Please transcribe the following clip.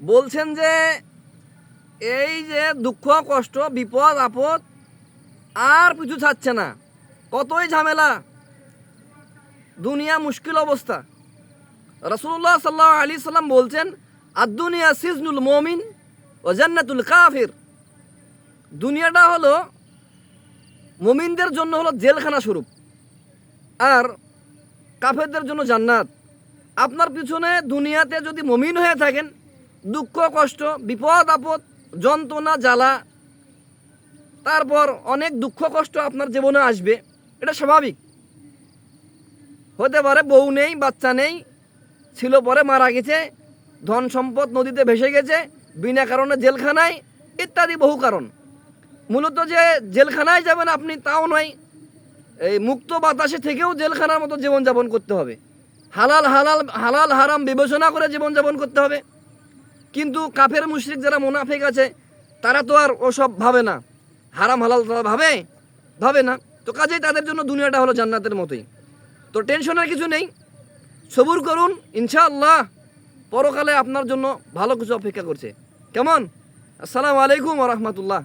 বলছেন যে এই যে দুঃখ, কষ্ট, বিপদ, আপদ আর পিছু ছাড়ছে না। কতই ঝামেলা। দুনিয়া মুশকিল অবস্থা। রসুল্লাহ সাল্লাহ আলী সাল্লাম বলছেন আদুনিয়া সিজনুল মমিন ও জান্নাতুল কাফির। দুনিয়াটা হলো মমিনদের জন্য হলো জেলখানা স্বরূপ আর কাফেরদের জন্য জান্নাত। আপনার পিছনে দুনিয়াতে যদি মমিন হয়ে থাকেন দুঃখ, কষ্ট, বিপদ, আপদ, যন্ত্রণা, জ্বালা, তারপর অনেক দুঃখ, কষ্ট আপনার জীবনে আসবে। এটা স্বাভাবিক। হতে পারে বউ নেই, বাচ্চা নেই, ছিল পরে মারা গেছে, ধন সম্পদ নদীতে ভেসে গেছে, বিনা কারণে জেলখানায়, ইত্যাদি বহু কারণ। মূলত যে জেলখানায় যাবেন আপনি, তাও নয়, এই মুক্ত বাতাসে থেকেও জেলখানার মতো জীবনযাপন করতে হবে। হালাল হালাল হালাল, হারাম বিবেচনা করে জীবনযাপন করতে হবে। কিন্তু কাফের মুশরিক যারা মোনাফেক আছে, তারা তো আর ওসব ভাবে না। হারাম, হালাল তারা ভাবে? ভাবে না। তো কাজেই তাদের জন্য দুনিয়াটা হলো জান্নাতের মতোই। তো টেনশনের কিছু নেই। সবুর করুন, ইনশাআল্লাহ। পরকালে আপনার জন্য ভালো কিছু অপেক্ষা করছে। কেমন? আসসালামু আলাইকুম রহমতুল্লাহ।